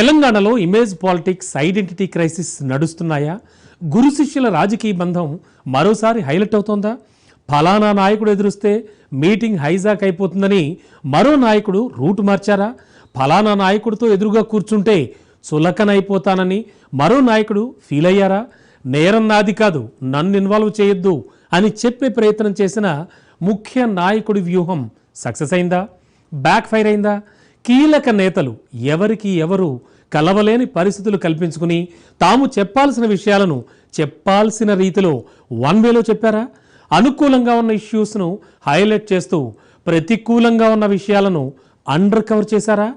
తెలంగాణలో image politics identity crisis నడుస్తున్నాయా? గురు శిష్యుల రాజకీయ బంధం మరోసారి హైలైట్ అవుతోందా? ఫలానా నాయకుడు ఎదురుస్తే మీటింగ్ హైజాక్ అయిపోతుందని మరో నాయకుడు రూట్ మార్చారా? ఫలానా నాయకుడితో ఎదురుగా కూర్చుంటే సులకనైపోతానని మరో నాయకుడు ఫీల్ అయ్యారా? నేరం నాది కాదు నన్ను ఇన్వాల్వ్ చేయొద్దు అని చెప్పే ప్రయత్నం చేసిన ముఖ్య నాయకుడి వ్యూహం సక్సెస్ అయిందా? బ్యాక్ ఫైర్ అయిందా? కీలక నేతలు ఎవరికి ఎవరు కలవలేని పరిస్థితులు కల్పించుకుని తాము చెప్పాల్సిన విషయాలను చెప్పాల్సిన రీతిలో వన్ వేలో చెప్పారా? అనుకూలంగా ఉన్న ఇష్యూస్ను హైలైట్ చేస్తూ ప్రతికూలంగా ఉన్న విషయాలను అండర్ కవర్ చేశారా?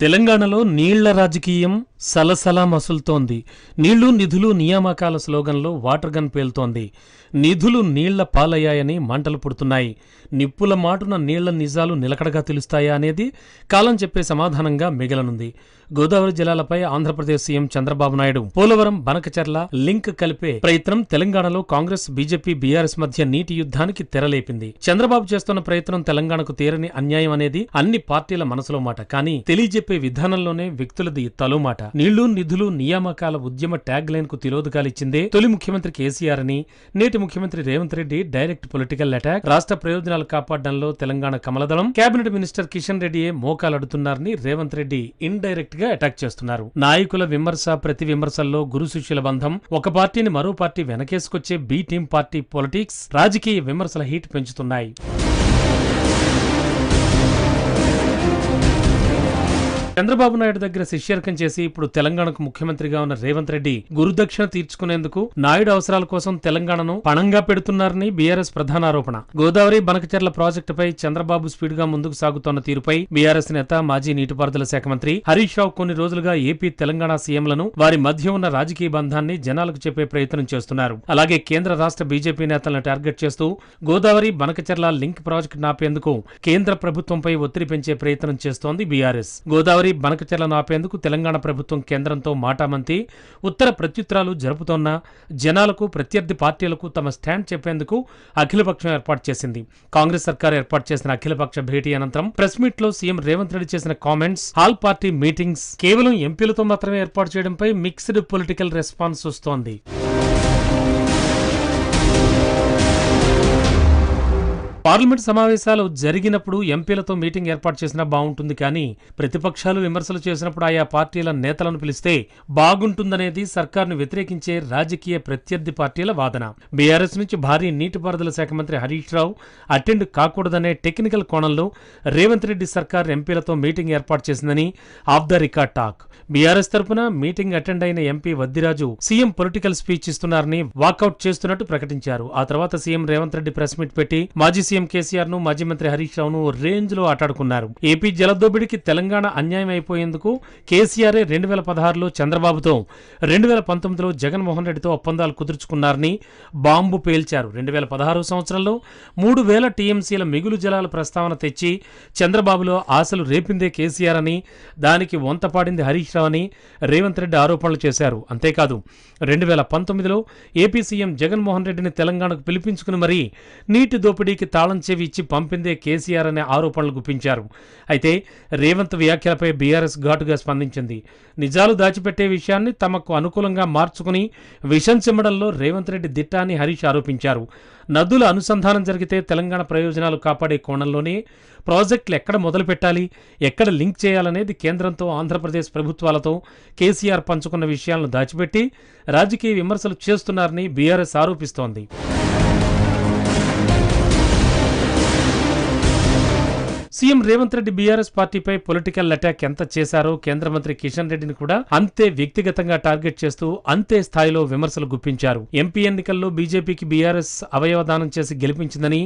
తెలంగాణలో నీళ్ళ రాజకీయం సలసలా మసులుతోంది. నీళ్ళు నిధులు నియామకాల స్లోగన్లో వాటర్ గన్ పేలుతోంది. నిధులు నీళ్ళ పాలయ్యాయని మంటలు పుడుతున్నాయి. నిప్పుల మాటున నీళ్ళ నిజాలు నిలకడగా తెలుస్తాయా అనేది కాలం చెప్పే సమాధానంగా మిగలనుంది. గోదావరి జిల్లాలపై ఆంధ్రప్రదేశ్ సీఎం చంద్రబాబు నాయుడు పోలవరం బనకచర్ల లింక్ కలిపే ప్రయత్నం తెలంగాణలో కాంగ్రెస్ బీజేపీ బీఆర్ఎస్ మధ్య నీటి యుద్ధానికి తెరలేపింది. చంద్రబాబు చేస్తున్న ప్రయత్నం తెలంగాణకు తీరని అన్యాయం అనేది అన్ని పార్టీల మనసులో మాట. కానీ తెలియజెప్పే విధానంలోనే వ్యక్తులది తలో మాట. నీళ్ళు నిధులు నియామకాల ఉద్యమ ట్యాగ్ లైన్కు తిలోదకాలిచ్చిందే తొలి ముఖ్యమంత్రి కేసీఆర్ అని నేటి ముఖ్యమంత్రి Revanth Reddy direct political attack రాష్ట్ర ప్రయోజనాలు కాపాడడంలో తెలంగాణ కమలదళం కేబినెట్ మినిస్టర్ కిషన్ రెడ్డియే మోకాలడుతున్నారని రేవంత్ రెడ్డి ఇండైరెక్ట్గా అటాక్ చేస్తున్నారు. నాయకుల విమర్శ ప్రతి విమర్శల్లో గురు శిష్యుల బంధం ఒక పార్టీని మరో పార్టీ వెనకేసుకొచ్చే బీ టీం పార్టీ పొలిటిక్స్ రాజకీయ విమర్శల హీట్ పెంచుతున్నాయి. చంద్రబాబు నాయుడు దగ్గర శిష్యర్కం చేసి ఇప్పుడు తెలంగాణకు ముఖ్యమంత్రిగా ఉన్న రేవంత్ రెడ్డి గురుదక్షిణ తీర్చుకునేందుకు నాయుడు అవసరాల కోసం తెలంగాణను పణంగా పెడుతున్నారని బీఆర్ఎస్ ప్రధాన ఆరోపణ గోదావరి బనకచెర్ల ప్రాజెక్టుపై చంద్రబాబు స్పీడ్గా ముందుకు సాగుతోన్న తీరుపై బీఆర్ఎస్ నేత మాజీ నీటిపారుదల శాఖ మంత్రి హరీష్ రావు కొన్ని రోజులుగా ఏపీ తెలంగాణ సీఎంలను వారి మధ్య ఉన్న రాజకీయ బంధాన్ని జనాలకు చెప్పే ప్రయత్నం చేస్తున్నారు. అలాగే కేంద్ర రాష్ట్ర బీజేపీ నేతలను టార్గెట్ చేస్తూ గోదావరి బనకచెర్ల లింక్ ప్రాజెక్టు నాపేందుకు కేంద్ర ప్రభుత్వంపై ఒత్తిడి పెంచే ప్రయత్నం చేస్తోంది బీఆర్ఎస్. గోదావరి బనకచర్లను ఆపేందుకు తెలంగాణ ప్రభుత్వం కేంద్రంతో మాటామంతి. ఉత్తర ప్రత్యుత్తరాలు జరుపుతోన్న జనాలకు ప్రత్యర్థి పార్టీలకు తమ స్టాండ్ చెప్పేందుకు అఖిలపక్షం ఏర్పాటు చేసింది. కాంగ్రెస్ సర్కార్ ఏర్పాటు చేసిన అఖిలపక్ష భేటీ అనంతరం ప్రెస్ మీట్లో సీఎం రేవంత్ రెడ్డి చేసిన కామెంట్స్ ఆల్ పార్టీ మీటింగ్స్ కేవలం ఎంపీలతో మాత్రమే ఏర్పాటు చేయడంపై మిక్స్డ్ పొలిటికల్ రెస్పాన్స్ వస్తోంది. పార్లమెంట్ సమావేశాలు జరిగినప్పుడు ఎంపీలతో మీటింగ్ ఏర్పాటు చేసినా బాగుంటుంది కానీ ప్రతిపక్షాలు విమర్శలు చేసినప్పుడు ఆయా పార్టీల నేతలను పిలిస్తే బాగుంటుందనేది సర్కార్ను వ్యతిరేకించే రాజకీయ ప్రత్యర్థి పార్టీల వాదన. బీఆర్ఎస్ నుంచి భారీ నీటిపారుదల శాఖ మంత్రి హరీష్ రావు అటెండ్ కాకూడదనే టెక్నికల్ కోణంలో రేవంత్ రెడ్డి సర్కార్ ఎంపీలతో మీటింగ్ ఏర్పాటు చేసిందని off the record talk. BRS తరపున మీటింగ్ అటెండ్ అయిన MP Vaddiraju CM political speech ఇస్తున్నారని వాకౌట్ చేస్తున్నట్టు ప్రకటించారు. ఆ తర్వాత CM Revanth Reddy press meet పెట్టి మాజీ సీఎం కేసీఆర్ను మాజీ మంత్రి హరీష్ రావును రేంజ్లో ఆటాడుకున్నారు. ఏపీ జలదోబిడికి తెలంగాణ అన్యాయం అయిపోయేందుకు కేసీఆర్ రెండు వేల పదహారులో చంద్రబాబుతో రెండు వేల పంతొమ్మిదిలో జగన్మోహన్ రెడ్డితో ఒప్పందాలు కుదుర్చుకున్నారని బాంబు పేల్చారు. రెండు వేల పదహారు సంవత్సరంలో మూడు వేల టీఎంసీల మిగులు జలాల ప్రస్తావన తెచ్చి చంద్రబాబులో ఆశలు రేపిందే కేసీఆర్ అని దానికి వంతపాడింది హరీష్ రావు అని రేవంత్ రెడ్డి ఆరోపణలు చేశారు. అంతేకాదు రెండు వేల పంతొమ్మిదిలో ఏపీ సీఎం జగన్మోహన్ రెడ్డిని తెలంగాణకు పిలిపించుకుని మరీ నీటి దోపిడీకి తాళ చెవి ఇచ్చి పంపిందే కేసీఆర్ అనే ఆరోపణలు గుప్పించారు. అయితే రేవంత్ వ్యాఖ్యలపై బీఆర్ఎస్ ఘాటుగా స్పందించింది. నిజాలు దాచిపెట్టే విషయాన్ని తమకు అనుకూలంగా మార్చుకుని విషం చిమ్మడంలో రేవంత్ రెడ్డి దిట్ట అని హరీష్ ఆరోపించారు. నదుల అనుసంధానం జరిగితే తెలంగాణ ప్రయోజనాలు కాపాడే కోణంలోనే ప్రాజెక్టులు ఎక్కడ మొదలుపెట్టాలి ఎక్కడ లింక్ చేయాలనేది కేంద్రంతో ఆంధ్రప్రదేశ్ ప్రభుత్వాలతో కేసీఆర్ పంచుకున్న విషయాలను దాచిపెట్టి రాజకీయ విమర్శలు చేస్తున్నారని బీఆర్ఎస్ ఆరోపిస్తోంది. సీఎం రేవంత్ రెడ్డి బీఆర్ఎస్ పార్టీపై పొలిటికల్ అటాక్ ఎంత చేశారో కేంద్ర మంత్రి కిషన్ రెడ్డిని కూడా అంతే వ్యక్తిగతంగా టార్గెట్ చేస్తూ అంతే స్థాయిలో విమర్శలు గుప్పించారు. ఎంపీ ఎన్నికల్లో బీజేపీకి బీఆర్ఎస్ అవయవదానం చేసి గెలిపించిందని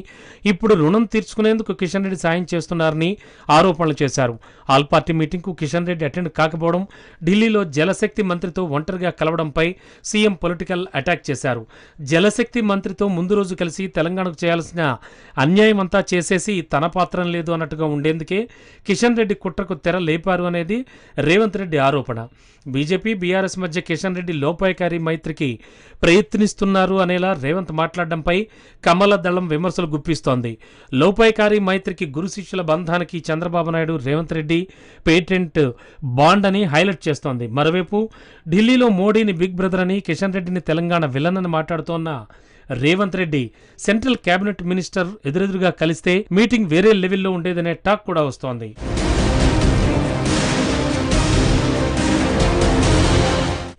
ఇప్పుడు రుణం తీర్చుకునేందుకు కిషన్ రెడ్డి సాయం చేస్తున్నారని ఆరోపణలు చేశారు. ఆల్ పార్టీ మీటింగ్కు కిషన్ రెడ్డి అటెండ్ కాకపోవడం ఢిల్లీలో జలశక్తి మంత్రితో ఒంటరిగా కలవడంపై సీఎం పొలిటికల్ అటాక్ చేశారు. జలశక్తి మంత్రితో ముందు రోజు కలిసి తెలంగాణకు చేయాల్సిన అన్యాయం అంతా చేసేసి తన పాత్రం లేదు అన్నట్టుగా అండగా ఉండేందుకే కిషన్ రెడ్డి కుట్రకు తెర లేపారు అనేది రేవంత్ రెడ్డి ఆరోపణ. బీజేపీ బీఆర్ఎస్ మధ్య కిషన్ రెడ్డి లోపాయకారి మైత్రికి ప్రయత్నిస్తున్నారు అనేలా రేవంత్ మాట్లాడడంపై కమల దళం విమర్శలు గుప్పిస్తోంది. లోపాయకారి మైత్రికి గురు శిష్యుల బంధానికి చంద్రబాబు నాయుడు రేవంత్ రెడ్డి పేటెంట్ బాండ్ అని హైలైట్ చేస్తోంది. మరోవైపు ఢిల్లీలో మోడీని బిగ్ బ్రదర్ అని కిషన్ రెడ్డిని తెలంగాణ విలన్ అని మాట్లాడుతోన్న Revanth Reddy central cabinet minister ఎదురెదురుగా కలిస్తే మీటింగ్ వేరే లెవెల్లో ఉండేదనే టాక్ కూడా వస్తోంది.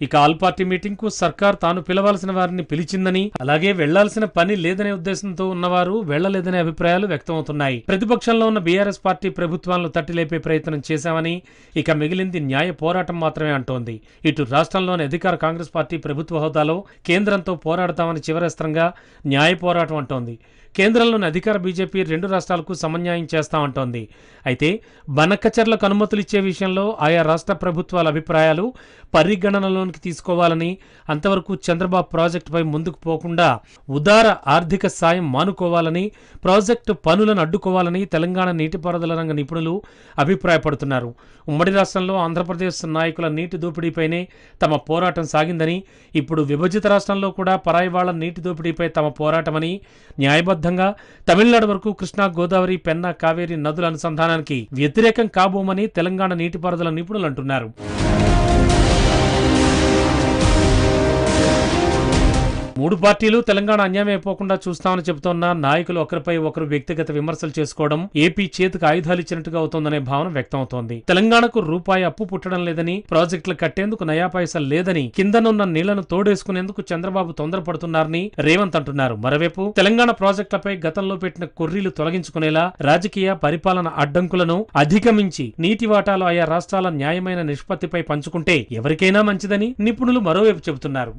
ఇక ఆల్ పార్టీ మీటింగ్కు సర్కార్ తాను పిలవాల్సిన వారిని పిలిచిందని అలాగే వెళ్ళాల్సిన పని లేదనే ఉద్దేశంతో ఉన్నవారు వెళ్ళలేదనే అభిప్రాయాలు వ్యక్తమవుతున్నాయి. ప్రతిపక్షంలో ఉన్న బీఆర్ఎస్ పార్టీ ప్రభుత్వాలను తట్టిలేపే ప్రయత్నం చేశామని ఇక మిగిలింది న్యాయ పోరాటం మాత్రమే అంటోంది. ఇటు రాష్ట్రంలోని అధికార కాంగ్రెస్ పార్టీ ప్రభుత్వ హోదాలో కేంద్రంతో పోరాడతామని చివరస్త్రంగా న్యాయ పోరాటం అంటోంది. కేంద్రంలోని అధికార బీజేపీ రెండు రాష్ట్రాలకు సమన్యాయం చేస్తామంటోంది. అయితే బనక్కచర్లకు అనుమతులు ఇచ్చే విషయంలో ఆయా రాష్ట్ర ప్రభుత్వాల అభిప్రాయాలు పరిగణనలోనికి తీసుకోవాలని అంతవరకు చంద్రబాబు ప్రాజెక్టుపై ముందుకు పోకుండా ఉదార ఆర్థిక సాయం మానుకోవాలని ప్రాజెక్టు పనులను అడ్డుకోవాలని తెలంగాణ నీటిపారుదల రంగ నిపుణులు అభిప్రాయపడుతున్నారు. ఉమ్మడి రాష్ట్రంలో ఆంధ్రప్రదేశ్ నాయకుల నీటి దోపిడీపైనే తమ పోరాటం సాగిందని ఇప్పుడు విభజిత రాష్ట్రంలో కూడా పరాయి వాళ్ళ నీటి దోపిడీపై తమ పోరాటమని న్యాయబద్ధంగా తమిళనాడు వరకు కృష్ణా గోదావరి పెన్నా కావేరి నదుల అనుసంధానానికి వ్యతిరేకం కాబోమని తెలంగాణ నీటిపారుదల నిపుణులు అంటున్నారు. మూడు పార్టీలు తెలంగాణ అన్యాయం అయిపోకుండా చూస్తామని చెబుతోన్న నాయకులు ఒకరిపై ఒకరు వ్యక్తిగత విమర్శలు చేసుకోవడం ఏపీ చేతికి ఆయుధాలు ఇచ్చినట్టుగా అవుతోందనే భావన వ్యక్తమవుతోంది. తెలంగాణకు రూపాయి అప్పు పుట్టడం లేదని ప్రాజెక్టులు కట్టేందుకు నయా లేదని కిందనున్న నీళ్ళను తోడేసుకునేందుకు చంద్రబాబు తొందరపడుతున్నారని రేవంత్ అంటున్నారు. మరోవైపు తెలంగాణ ప్రాజెక్టులపై గతంలో పెట్టిన కొర్రీలు తొలగించుకునేలా రాజకీయ పరిపాలన అడ్డంకులను అధిగమించి నీటి వాటాలు ఆయా రాష్ట్రాల న్యాయమైన నిష్పత్తిపై పంచుకుంటే ఎవరికైనా మంచిదని నిపుణులు మరోవైపు చెబుతున్నారు.